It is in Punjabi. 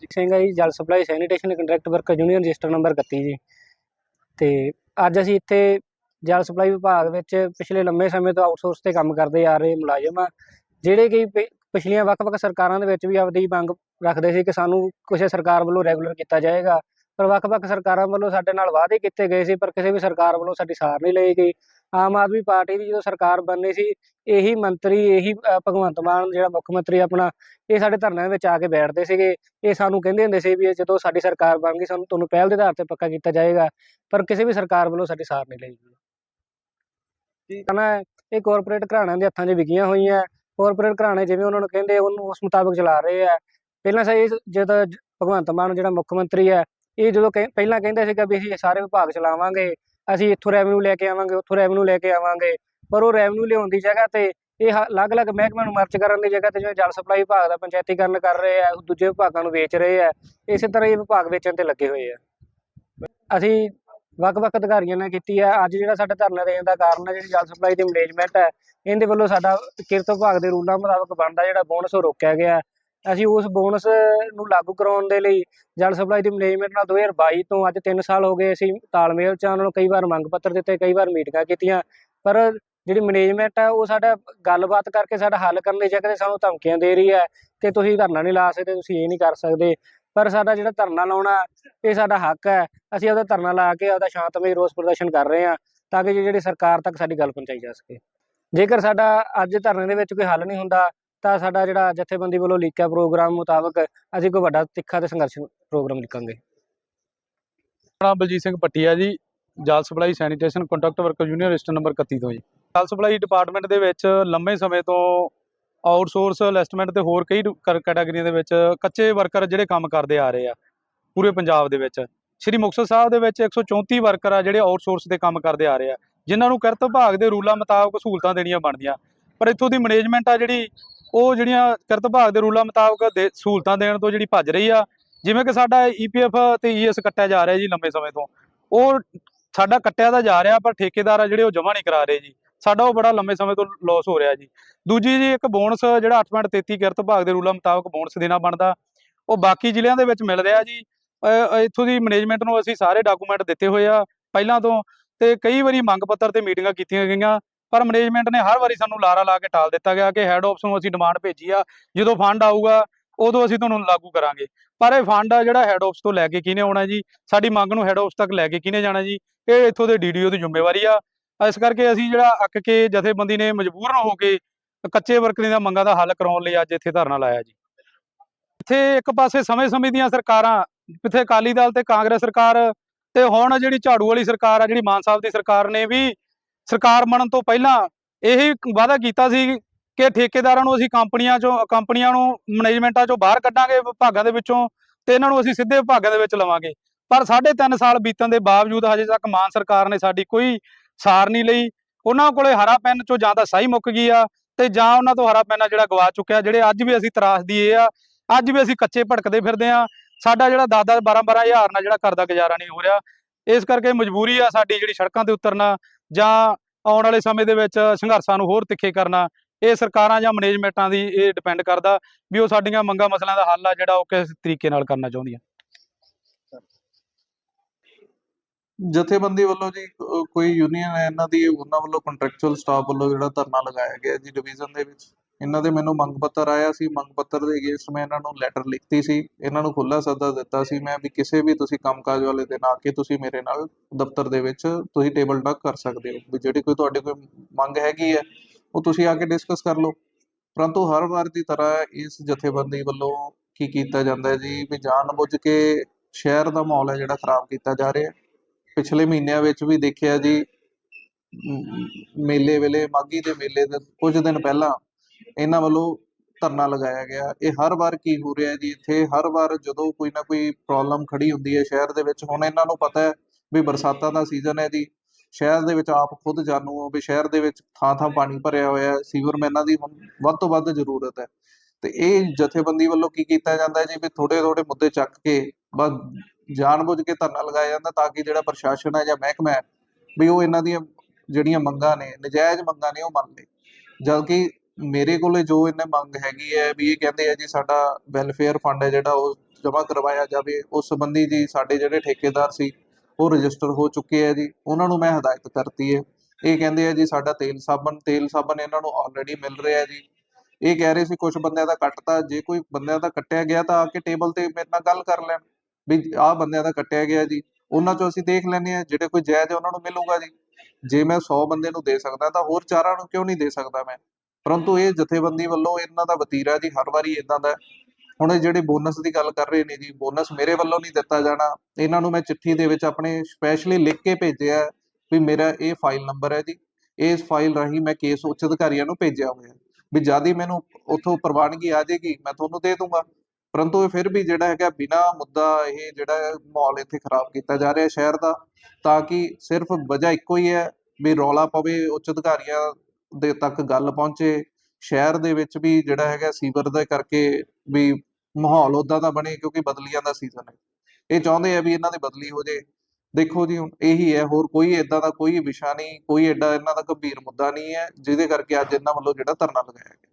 ਜਗਜੀਤ ਸਿੰਘ ਹੈ ਜੀ, ਜਲ supply sanitation contract worker union register number 31 ji. ਤੇ ਅੱਜ ਅਸੀਂ ਇੱਥੇ ਜਲ ਸਪਲਾਈ ਵਿਭਾਗ ਵਿੱਚ ਪਿਛਲੇ ਲੰਮੇ ਸਮੇਂ ਤੋਂ ਆਊਟਸੋਰਸ ਤੇ ਕੰਮ ਕਰਦੇ ਆ ਰਹੇ ਮੁਲਾਜ਼ਮ ਆ, ਜਿਹੜੇ ਕਿ ਪਿਛਲੀਆਂ ਵੱਖ-ਵੱਖ ਸਰਕਾਰਾਂ ਦੇ ਵਿੱਚ ਵੀ ਆਪਦੀ ਮੰਗ ਰੱਖਦੇ ਸੀ ਕਿ ਸਾਨੂੰ ਕਿਸੇ ਸਰਕਾਰ ਵੱਲੋਂ ਰੈਗੂਲਰ ਕੀਤਾ ਜਾਏਗਾ। ਪਰ ਵੱਖ-ਵੱਖ ਸਰਕਾਰਾਂ ਵੱਲੋਂ ਸਾਡੇ ਨਾਲ ਵਾਅਦੇ ਕੀਤੇ ਗਏ ਸੀ, ਪਰ ਕਿਸੇ ਵੀ ਸਰਕਾਰ ਵੱਲੋਂ ਸਾਡੀ ਸਾਰ ਨਹੀਂ ਲਈ ਗਈ। ਆਮ ਆਦਮੀ ਪਾਰਟੀ ਦੀ ਜਦੋਂ ਸਰਕਾਰ ਬਣਨੀ ਸੀ ਇਹੀ ਮੰਤਰੀ ਇਹੀ ਭਗਵੰਤ ਮਾਨ ਜਿਹੜਾ ਮੁੱਖ ਮੰਤਰੀ ਆਪਣਾ ਇਹ ਸਾਡੇ ਧਰਨਿਆਂ ਵਿੱਚ ਆ ਕੇ ਬੈਠਦੇ ਸੀਗੇ। ਇਹ ਸਾਨੂੰ ਕਹਿੰਦੇ ਹੁੰਦੇ ਸੀ ਵੀ ਇਹ ਜਦੋਂ ਸਾਡੀ ਸਰਕਾਰ ਬਣ ਗਈ ਸਾਨੂੰ ਤੁਹਾਨੂੰ ਪਹਿਲ ਦੇ ਆਧਾਰ ਤੇ ਪੱਕਾ ਕੀਤਾ ਜਾਏਗਾ ਪਰ ਕਿਸੇ ਵੀ ਸਰਕਾਰ ਵੱਲੋਂ ਸਾਡੀ ਸਾਰ ਨਹੀਂ ਲਈ ਗਈ। ਕੀ ਕਹਣਾ ਇਹ ਕਾਰਪੋਰੇਟ ਘਰਾਣਿਆਂ ਦੇ ਹੱਥਾਂ 'ਚ ਵਿਕੀਆਂ ਹੋਈਆਂ ਕਾਰਪੋਰੇਟ ਘਰਾਣੇ ਜਿਵੇਂ ਉਹਨਾਂ ਨੂੰ ਕਹਿੰਦੇ ਉਹਨੂੰ ਉਸ ਮੁਤਾਬਕ ਚਲਾ ਰਹੇ ਆ। ਪਹਿਲਾਂ ਸਹੀ ਜਦੋਂ ਭਗਵੰਤ ਮਾਨ ਜਿਹੜਾ ਮੁੱਖ ਮੰਤਰੀ ਹੈ ਇਹ ਜਦੋਂ ਪਹਿਲਾਂ ਕਹਿੰਦੇ ਸੀਗਾ ਵੀ ਅਸੀਂ ਸਾਰੇ ਵਿਭਾਗ ਚਲਾਵਾਂਗੇ ਅਸੀਂ ਇੱਥੋਂ ਰੈਵਨਿਊ ਲੈ ਕੇ ਆਵਾਂਗੇ, ਉੱਥੋਂ ਰੈਵਨਿਊ ਲੈ ਕੇ ਆਵਾਂਗੇ। ਪਰ ਉਹ ਰੈਵਨਿਊ ਲਿਆਉਣ ਦੀ ਜਗ੍ਹਾ ਤੇ ਇਹ ਅਲੱਗ-ਅਲੱਗ ਮਹਿਕਮਿਆਂ ਨੂੰ ਮਰਚ ਕਰਨ ਦੀ ਜਗ੍ਹਾ ਤੇ ਜਿਵੇਂ ਜਲ ਸਪਲਾਈ ਵਿਭਾਗ ਦਾ ਪੰਚਾਇਤੀਕਰਨ ਕਰ ਰਹੇ ਆ ਦੂਜੇ ਵਿਭਾਗਾਂ ਨੂੰ ਵੇਚ ਰਹੇ ਆ, ਇਸੇ ਤਰ੍ਹਾਂ ਇਹ ਵਿਭਾਗ ਵੇਚਣ ਤੇ ਲੱਗੇ ਹੋਏ ਆ। ਅਸੀਂ ਵੱਖ-ਵੱਖ ਅਧਿਕਾਰੀਆਂ ਨੇ ਕੀਤੀ ਹੈ ਅੱਜ ਜਿਹੜਾ ਸਾਡਾ ਧਰਨਾ ਦੇਣ ਦਾ ਕਾਰਨ ਹੈ ਜਿਹੜੀ ਜਲ ਸਪਲਾਈ ਦੀ ਮੈਨੇਜਮੈਂਟ ਹੈ ਇਹਦੇ ਵੱਲੋਂ ਸਾਡਾ ਕਿਰਤ ਵਿਭਾਗ ਦੇ ਰੂਲਾਂ ਮੁਤਾਬਕ ਬਣਦਾ ਜਿਹੜਾ ਬੋਨਸ ਉਹ ਰੋਕਿਆ ਗਿਆ। ਅਸੀਂ ਉਸ ਬੋਨਸ ਨੂੰ ਲਾਗੂ ਕਰਾਉਣ ਦੇ ਲਈ ਜਲ ਸਪਲਾਈ ਦੀ ਮੈਨੇਜਮੈਂਟ ਨਾਲ 2022 ਤੋਂ ਅੱਜ 3 ਸਾਲ ਹੋ ਗਏ ਅਸੀਂ ਤਾਲਮੇਲ ਚ ਉਹਨਾਂ ਨੂੰ ਕਈ ਵਾਰ ਮੰਗ ਪੱਤਰ ਦਿੱਤੇ, ਕਈ ਵਾਰ ਮੀਟਿੰਗਾਂ ਕੀਤੀਆਂ। ਪਰ ਜਿਹੜੀ ਮੈਨੇਜਮੈਂਟ ਹੈ ਉਹ ਸਾਡਾ ਗੱਲਬਾਤ ਕਰਕੇ ਸਾਡਾ ਹੱਲ ਕਰਨ ਦੀ ਜਗ੍ਹਾ ਤੇ ਸਾਨੂੰ ਧਮਕੀਆਂ ਦੇ ਰਹੀ ਹੈ ਕਿ ਤੁਸੀਂ ਧਰਨਾ ਨਹੀਂ ਲਾ ਸਕਦੇ, ਤੁਸੀਂ ਇਹ ਨਹੀਂ ਕਰ ਸਕਦੇ। ਪਰ ਸਾਡਾ ਜਿਹੜਾ ਧਰਨਾ ਲਾਉਣਾ, ਇਹ ਸਾਡਾ ਹੱਕ ਹੈ। ਅਸੀਂ ਉਹਦਾ ਧਰਨਾ ਲਾ ਕੇ ਉਹਦਾ ਸ਼ਾਂਤਮਈ ਰੋਸ ਪ੍ਰਦਰਸ਼ਨ ਕਰ ਰਹੇ ਹਾਂ, ਤਾਂ ਕਿ ਜਿਹੜੀ ਸਰਕਾਰ ਤੱਕ ਸਾਡੀ ਗੱਲ ਪਹੁੰਚਾਈ ਜਾ ਸਕੇ। ਜੇਕਰ ਸਾਡਾ ਅੱਜ ਧਰਨੇ ਦੇ ਵਿੱਚ ਕੋਈ ਹੱਲ ਨਹੀਂ ਹੁੰਦਾ ਤਾਂ ਸਾਡਾ ਜਿਹੜਾ ਜਥੇਬੰਦੀ ਵੱਲੋਂ ਲੀਕਿਆ ਪ੍ਰੋਗਰਾਮ ਮੁਤਾਬਕ ਅਸੀਂ ਕੋਈ ਵੱਡਾ ਤਿੱਖਾ ਤੇ ਸੰਘਰਸ਼ ਪ੍ਰੋਗਰਾਮ ਲਿਖਾਂਗੇ। ਨਾਮ ਬਲਜੀਤ ਸਿੰਘ ਪੱਟੀਆ ਜੀ, ਜਲ supply sanitation contract worker union register number 31 ਤੋਂ ਜੀ। ਜਲ ਸਪਲਾਈ ਡਿਪਾਰਟਮੈਂਟ ਦੇ ਵਿੱਚ ਲੰਮੇ ਸਮੇਂ ਤੋਂ ਆਊਟਸੋਰਸ ਲਿਸਟਮੈਂਟ ਤੇ ਹੋਰ ਕਈ ਕੈਟਾਗਰੀਆਂ ਦੇ ਵਿੱਚ ਕੱਚੇ ਵਰਕਰ ਜਿਹੜੇ ਕੰਮ ਕਰਦੇ ਆ ਰਹੇ ਆ, ਪੂਰੇ ਪੰਜਾਬ ਦੇ ਵਿੱਚ। ਸ਼੍ਰੀ ਮੁਕਤਸਰ ਸਾਹਿਬ ਦੇ ਵਿੱਚ 134 ਵਰਕਰ ਆ ਜਿਹੜੇ ਆਊਟਸੋਰਸ ਤੇ ਕੰਮ ਕਰਦੇ ਆ ਰਹੇ ਆ। ਜਿਨ੍ਹਾਂ ਨੂੰ ਕਿਰਤ ਵਿਭਾਗ ਦੇ ਰੂਲਾਂ ਮੁਤਾਬਕ ਸਹੂਲਤਾਂ ਦੇਣੀਆਂ ਬਣਦੀਆਂ। ਪਰ ਇੱਥੋਂ ਦੀ ਮੈਨੇਜਮੈਂਟ ਆ ਜਿਹੜੀ ਉਹ ਜਿਹੜੀਆਂ ਕਿਰਤ ਵਿਭਾਗ ਦੇ ਰੂਲਾਂ ਮੁਤਾਬਕ ਦੇ ਸਹੂਲਤਾਂ ਦੇਣ ਤੋਂ ਜਿਹੜੀ ਭੱਜ ਰਹੀ ਆ, ਜਿਵੇਂ ਕਿ ਸਾਡਾ ਈਪੀਐਫ ਤੇ ਈਐਸ ਕੱਟਿਆ ਜਾ ਰਿਹਾ ਜੀ ਲੰਬੇ ਸਮੇਂ ਤੋਂ। ਉਹ ਸਾਡਾ ਕੱਟਿਆ ਤਾਂ ਜਾ ਰਿਹਾ, ਪਰ ਠੇਕੇਦਾਰ ਆ ਜਿਹੜੇ ਉਹ ਜਮ੍ਹਾਂ ਨਹੀਂ ਕਰਾ ਰਹੇ ਜੀ। ਸਾਡਾ ਉਹ ਬੜਾ ਲੰਬੇ ਸਮੇਂ ਤੋਂ ਲਾਸ ਹੋ ਰਿਹਾ ਜੀ। ਦੂਜੀ ਜੀ ਇੱਕ ਬੋਨਸ ਜਿਹੜਾ 8.33 ਕਿਰਤ ਵਿਭਾਗ ਦੇ ਰੂਲਾਂ ਮੁਤਾਬਕ ਬੋਨਸ ਦੇਣਾ ਬਣਦਾ। ਉਹ ਬਾਕੀ ਜ਼ਿਲ੍ਹਿਆਂ ਦੇ ਵਿੱਚ ਮਿਲ ਰਿਹਾ ਜੀ। ਇੱਥੋਂ ਦੀ ਮੈਨੇਜਮੈਂਟ ਨੂੰ ਅਸੀਂ ਸਾਰੇ ਡਾਕੂਮੈਂਟ ਦਿੱਤੇ ਹੋਏ ਆ, ਪਹਿਲਾਂ ਤੋਂ। ਤੇ ਕਈ ਵਾਰੀ ਮੰਗ ਪੱਤਰ ਤੇ ਮੀਟਿੰਗਾਂ ਕੀਤੀਆਂ ਗਈਆਂ। ਪਰ ਮੈਨੇਜਮੈਂਟ ਨੇ ਹਰ ਵਾਰੀ ਸਾਨੂੰ ਲਾਰਾ ਲਾ ਕੇ ਟਾਲ ਦਿੱਤਾ ਗਿਆ ਕਿ ਹੈੱਡ ਆਫਿਸ ਨੂੰ ਅਸੀਂ ਡਿਮਾਂਡ ਭੇਜੀ ਆ, ਜਦੋਂ ਫੰਡ ਆਊਗਾ, ਉਦੋਂ ਅਸੀਂ ਤੁਹਾਨੂੰ ਲਾਗੂ ਕਰਾਂਗੇ। ਪਰ ਇਹ ਫੰਡ ਆ ਜਿਹੜਾ ਹੈੱਡ ਆਫਿਸ ਤੋਂ ਲੈ ਕੇ ਕਿਹਨੇ ਆਉਣਾ ਜੀ? ਸਾਡੀ ਮੰਗ ਨੂੰ ਹੈੱਡ ਆਫਿਸ ਤੱਕ ਲੈ ਕੇ ਕਿਹਨੇ ਜਾਣਾ ਜੀ? ਇਹ ਇੱਥੋਂ ਦੇ ਡੀਡੀਓ ਦੀ ਜ਼ਿੰਮੇਵਾਰੀ ਆ। ਇਸ ਕਰਕੇ ਅਸੀਂ ਜਿਹੜਾ ਅੱਕ ਕੇ ਜਥੇਬੰਦੀ ਨੇ ਮਜਬੂਰਨ ਹੋ ਕੇ ਕੱਚੇ ਵਰਕਰਾਂ ਦੀਆਂ ਮੰਗਾਂ ਦਾ ਹੱਲ ਕਰਾਉਣ ਲਈ ਅੱਜ ਇੱਥੇ ਧਰਨਾ ਲਾਇਆ ਜੀ। ਇੱਥੇ ਇੱਕ ਪਾਸੇ ਸਮੇਂ-ਸਮੇਂ ਦੀਆਂ ਸਰਕਾਰਾਂ ਇੱਥੇ ਅਕਾਲੀ ਦਲ ਤੇ ਕਾਂਗਰਸ ਸਰਕਾਰ ਤੇ ਹੁਣ ਜਿਹੜੀ ਝਾੜੂ ਵਾਲੀ ਸਰਕਾਰ ਆ, ਜਿਹੜੀ ਮਾਨ ਸਾਹਿਬ ਦੀ ਸਰਕਾਰ ਨੇ ਵੀ ਸਰਕਾਰ ਬਣਨ ਤੋਂ ਪਹਿਲਾਂ ਇਹੀ ਵਾਅਦਾ ਕੀਤਾ ਸੀ ਕਿ ਠੇਕੇਦਾਰਾਂ ਨੂੰ ਅਸੀਂ ਕੰਪਨੀਆਂ ਚੋਂ, ਕੰਪਨੀਆਂ ਨੂੰ, ਮੈਨੇਜਮੈਂਟਾਂ ਚੋਂ ਬਾਹਰ ਕੱਢਾਂਗੇ, ਵਿਭਾਗਾਂ ਦੇ ਵਿੱਚੋਂ ਤੇ ਇਹਨਾਂ ਨੂੰ ਅਸੀਂ ਸਿੱਧੇ ਵਿਭਾਗਾਂ ਦੇ ਵਿੱਚ ਲਵਾਂਗੇ। ਪਰ ਸਾਢੇ ਤਿੰਨ ਸਾਲ ਬੀਤਣ ਦੇ ਬਾਵਜੂਦ ਹਜੇ ਤੱਕ ਮਾਨ ਸਰਕਾਰ ਨੇ ਸਾਡੀ ਕੋਈ ਸਾਰ ਨਹੀਂ ਲਈ। ਉਹਨਾਂ ਕੋਲੇ ਹਰਾ ਪੈਨ ਚੋਂ ਜਾਂ ਤਾਂ ਸਹੀ ਮੁੱਕ ਗਈ ਆ ਤੇ ਜਾਂ ਉਹਨਾਂ ਤੋਂ ਹਰਾ ਪੈਨਾ ਜਿਹੜਾ ਗਵਾ ਚੁੱਕਿਆ, ਜਿਹੜੇ ਅੱਜ ਵੀ ਅਸੀਂ ਤਰਾਸਦੀ ਇਹ ਆ, ਅੱਜ ਵੀ ਅਸੀਂ ਕੱਚੇ ਭਟਕਦੇ ਫਿਰਦੇ ਆ। ਸਾਡਾ ਜਿਹੜਾ 10 10 12 12 ਹਜ਼ਾਰ ਨਾਲ ਜਿਹੜਾ ਘਰ ਦਾ ਗੁਜ਼ਾਰਾ ਨਹੀਂ ਹੋ ਰਿਹਾ, ਇਸ ਕਰਕੇ ਮਜਬੂਰੀ ਆ ਸਾਡੀ ਜਿਹੜੀ ਸੜਕਾਂ ਤੇ ਉਤਰਨਾ। ਜਾਂ ਆਉਣ ਵਾਲੇ ਸਮੇਂ ਦੇ ਵਿੱਚ ਸੰਘਰਸ਼ਾਂ ਨੂੰ ਹੋਰ ਤਿੱਖੇ ਕਰਨਾ, ਇਹ ਸਰਕਾਰਾਂ ਜਾਂ ਮੈਨੇਜਮੈਂਟਾਂ ਦੀ ਇਹ ਡਿਪੈਂਡ ਕਰਦਾ ਵੀ ਉਹ ਸਾਡੀਆਂ ਮੰਗਾਂ ਮਸਲਿਆਂ ਦਾ ਹੱਲ ਆ ਜਿਹੜਾ ਉਹ ਕਿਸ ਤਰੀਕੇ ਨਾਲ ਕਰਨਾ ਚਾਹੁੰਦੀਆਂ। ਜਥੇਬੰਦੀ ਵੱਲੋਂ ਜੀ ਕੋਈ ਯੂਨੀਅਨ ਹੈ, ਇਹਨਾਂ ਦੀ ਉਹਨਾਂ ਵੱਲੋਂ ਕੰਟਰੈਕਚੁਅਲ ਸਟਾਫ ਵੱਲੋਂ ਜਿਹੜਾ ਧਰਨਾ ਲਗਾਇਆ ਗਿਆ ਜੀ ਡਿਵੀਜ਼ਨ ਦੇ ਵਿੱਚ? ਇਹਨਾਂ ਦੇ ਮੈਨੂੰ ਮੰਗ ਪੱਤਰ ਆਇਆ ਸੀ, ਮੰਗ ਪੱਤਰ ਦੇ ਅਗੇਂਸਟ ਮੈਂ ਇਹਨਾਂ ਨੂੰ ਲੈਟਰ ਲਿਖਤੀ ਸੀ, ਇਹਨਾਂ ਨੂੰ ਖੁੱਲਾ ਸੱਦਾ ਦਿੱਤਾ ਸੀ ਮੈਂ ਵੀ ਕਿਸੇ ਵੀ ਤੁਸੀਂ ਕੰਮਕਾਜ ਵਾਲੇ ਦਿਨ ਆ ਕੇ ਤੁਸੀਂ ਮੇਰੇ ਨਾਲ ਦਫ਼ਤਰ ਦੇ ਵਿੱਚ ਤੁਸੀਂ ਟੇਬਲ ਟਾਕ ਕਰ ਸਕਦੇ ਹੋ, ਵੀ ਜਿਹੜੀ ਕੋਈ ਤੁਹਾਡੀ ਕੋਈ ਮੰਗ ਹੈਗੀ ਹੈ, ਉਹ ਤੁਸੀਂ ਆ ਕੇ ਡਿਸਕਸ ਕਰ ਲਓ। ਪਰੰਤੂ ਹਰ ਵਾਰ ਦੀ ਤਰ੍ਹਾਂ ਇਸ ਜਥੇਬੰਦੀ ਵੱਲੋਂ ਕੀ ਕੀਤਾ ਜਾਂਦਾ ਹੈ ਜੀ, ਵੀ ਜਾਣਬੁੱਝ ਕੇ ਸ਼ਹਿਰ ਦਾ ਮਾਹੌਲ ਹੈ ਜਿਹੜਾ ਖਰਾਬ ਕੀਤਾ ਜਾ ਰਿਹਾ ਹੈ। ਪਿਛਲੇ ਮਹੀਨਿਆਂ ਵਿੱਚ ਵੀ ਦੇਖਿਆ ਜੀ ਮੇਲੇ ਵੇਲੇ ਮਾਗੀ ਦੇ ਮੇਲੇ ਦੇ ਕੁਝ ਦਿਨ ਪਹਿਲਾਂ ਇਹਨਾਂ ਵੱਲੋਂ ਧਰਨਾ ਲਗਾਇਆ ਗਿਆ। ਇਹ ਹਰ ਵਾਰ ਕੀ ਹੋ ਰਿਹਾ ਜੀ? ਇੱਥੇ ਹਰ ਵਾਰ ਜਦੋਂ ਕੋਈ ਨਾ ਕੋਈ ਪ੍ਰੋਬਲਮ ਖੜੀ ਹੁੰਦੀ ਹੈ ਸ਼ਹਿਰ ਦੇ ਵਿੱਚ, ਹੁਣ ਇਹਨਾਂ ਨੂੰ ਪਤਾ ਹੈ ਵੀ ਬਰਸਾਤਾਂ ਦਾ ਸੀਜ਼ਨ ਹੈ ਜੀ। ਸ਼ਹਿਰ ਦੇ ਵਿੱਚ ਆਪ ਖੁਦ ਜਾਣੂ ਹੋ ਵੀ ਸ਼ਹਿਰ ਦੇ ਵਿੱਚ ਥਾਂ ਥਾਂ ਪਾਣੀ ਭਰਿਆ ਹੋਇਆ ਹੈ ਸੀਵਰਮੈਨਾਂ ਦੀ ਹੁਣ ਵੱਧ ਤੋਂ ਵੱਧ ਜ਼ਰੂਰਤ ਹੈ। ਤੇ ਇਹ ਜਥੇਬੰਦੀ ਵੱਲੋਂ ਕੀ ਕੀਤਾ ਜਾਂਦਾ ਹੈ ਜੀ? ਵੀ ਥੋੜੇ ਥੋੜੇ ਮੁੱਦੇ ਚੱਕ ਕੇ ਬਸ ਜਾਣਬੁੱਝ ਕੇ ਧਰਨਾ ਲਗਾਇਆ ਜਾਂਦਾ ਤਾਂ ਕਿ ਜਿਹੜਾ ਪ੍ਰਸ਼ਾਸਨ ਹੈ ਜਾਂ ਮਹਿਕਮਾ ਹੈ ਵੀ ਉਹ ਇਹਨਾਂ ਦੀਆਂ ਜਿਹੜੀਆਂ ਮੰਗਾਂ ਨੇ, ਨਜਾਇਜ਼ ਮੰਗਾਂ ਨੇ ਉਹ ਮੰਨ ਲੇ। ਜਦਕਿ ਮੇਰੇ ਕੋਲੇ ਜੋ ਇਹਨੇ ਮੰਗ ਹੈਗੀ ਹੈ ਵੀ ਇਹ ਕਹਿੰਦੇ ਆ ਜੀ ਸਾਡਾ ਵੈਲਫੇਅਰ ਫੰਡ ਹੈ ਜਿਹੜਾ ਉਹ ਜਮ੍ਹਾਂ ਕਰਵਾਇਆ ਜਾਵੇ, ਉਸ ਸੰਬੰਧੀ ਜੀ ਸਾਡੇ ਜਿਹੜੇ ਠੇਕੇਦਾਰ ਸੀ, ਉਹ ਰਜਿਸਟਰ ਹੋ ਚੁੱਕੇ ਆ ਜੀ, ਉਹਨਾਂ ਨੂੰ ਮੈਂ ਹਦਾਇਤ ਕਰਤੀ ਹੈ। ਇਹ ਕਹਿੰਦੇ ਆ ਜੀ ਸਾਡਾ ਤੇਲ ਸਾਬਣ ਤੇਲ ਸਾਬਣ ਇਹਨਾਂ ਨੂੰ ਆਲਰੇਡੀ ਮਿਲ ਰਿਹਾ ਜੀ। ਇਹ ਕਹਿ ਰਹੇ ਸੀ ਕੁਝ ਬੰਦਿਆਂ ਦਾ ਕੱਟਤਾ, ਜੇ ਕੋਈ ਬੰਦਿਆਂ ਦਾ ਕੱਟਿਆ ਗਿਆ ਤਾਂ ਆ ਕੇ ਟੇਬਲ ਤੇ ਮੇਰੇ ਨਾਲ ਗੱਲ ਕਰ ਲੈਣ ਵੀ ਆਹ ਬੰਦਿਆਂ ਦਾ ਕੱਟਿਆ ਗਿਆ ਜੀ। ਉਹਨਾਂ ਚੋਂ ਅਸੀਂ ਦੇਖ ਲੈਂਦੇ ਆ ਜਿਹੜੇ ਕੋਈ ਜਾਇਜ਼ ਹੈ ਉਹਨਾਂ ਨੂੰ ਮਿਲੂਗਾ ਜੀ। ਜੇ ਮੈਂ 100 ਬੰਦੇ ਨੂੰ ਦੇ ਸਕਦਾ ਤਾਂ ਹੋਰ ਚਾਰਾਂ ਨੂੰ ਕਿਉਂ ਨਹੀਂ ਦੇ ਸਕਦਾ ਮੈਂ? ਪਰੰਤੂ ਇਹ ਜਥੇਬੰਦੀ ਵੱਲੋਂ ਇਹਨਾਂ ਦਾ ਵਤੀਰਾ ਜੀ ਹਰ ਵਾਰੀ ਇਦਾਂ ਦਾ ਹੁਣ ਜਿਹੜੇ ਬੋਨਸ ਦੀ ਗੱਲ ਕਰ ਰਹੇ ਨੇ ਜੀ, ਬੋਨਸ ਮੇਰੇ ਵੱਲੋਂ ਨਹੀਂ ਦਿੱਤਾ ਜਾਣਾ। ਇਹਨਾਂ ਨੂੰ ਮੈਂ ਚਿੱਠੀ ਦੇ ਵਿੱਚ ਆਪਣੇ ਸਪੈਸ਼ਲੀ ਲਿਖ ਕੇ ਭੇਜਿਆ ਵੀ ਮੇਰਾ ਇਹ ਫਾਈਲ ਨੰਬਰ ਹੈ ਜੀ। ਇਸ ਫਾਈਲ ਰਾਹੀਂ ਮੈਂ ਕੇਸ ਉੱਚ ਅਧਿਕਾਰੀਆਂ ਨੂੰ ਭੇਜਿਆ ਹੋਇਆ। ਵੀ ਜਦ ਮੈਨੂੰ ਉੱਥੋਂ ਪ੍ਰਵਾਨਗੀ ਆ ਜਾਏਗੀ, ਮੈਂ ਤੁਹਾਨੂੰ ਦੇ ਦੂੰਗਾ। ਪਰੰਤੂ ਇਹ ਫਿਰ ਵੀ ਜਿਹੜਾ ਹੈਗਾ ਬਿਨਾ ਮੁੱਦਾ ਇਹ ਜਿਹੜਾ ਮਾਹੌਲ ਇੱਥੇ ਖਰਾਬ ਕੀਤਾ ਜਾ ਰਿਹਾ ਸ਼ਹਿਰ ਦਾ, ਤਾਂ ਕਿ ਸਿਰਫ ਵਜ੍ਹਾ ਇੱਕੋ ਹੀ ਹੈ ਵੀ ਰੌਲਾ ਪਵੇ ਉੱਚ ਅਧਿਕਾਰੀਆਂ ਦੇ ਤੱਕ ਗੱਲ ਪਹੁੰਚੇ, ਸ਼ਹਿਰ ਦੇ ਵਿੱਚ ਵੀ ਜਿਹੜਾ ਹੈਗਾ ਸੀਵਰ ਦੇ ਕਰਕੇ ਵੀ ਮਾਹੌਲ ਉਦਾਂ ਦਾ ਬਣੇ ਕਿਉਂਕਿ ਬਦਲੀਆਂ ਦਾ ਸੀਜ਼ਨ ਹੈ। ਇਹ ਚਾਹੁੰਦੇ ਆ ਵੀ ਇਹਨਾਂ ਦੇ ਬਦਲੀ ਹੋ ਜੇ। ਦੇਖੋ ਜੀ, ਹੁਣ ਇਹੀ ਹੈ, ਹੋਰ ਕੋਈ ਇਦਾਂ ਦਾ ਕੋਈ ਵਿਸ਼ਾ ਨਹੀਂ, ਕੋਈ ਐਡਾ ਇਹਨਾਂ ਦਾ ਗੰਭੀਰ ਮੁੱਦਾ ਨਹੀਂ ਹੈ, ਜਿਹਦੇ ਕਰਕੇ ਅੱਜ ਇਹਨਾਂ ਵੱਲੋਂ ਜਿਹੜਾ ਧਰਨਾ ਲਗਾਇਆ ਗਿਆ।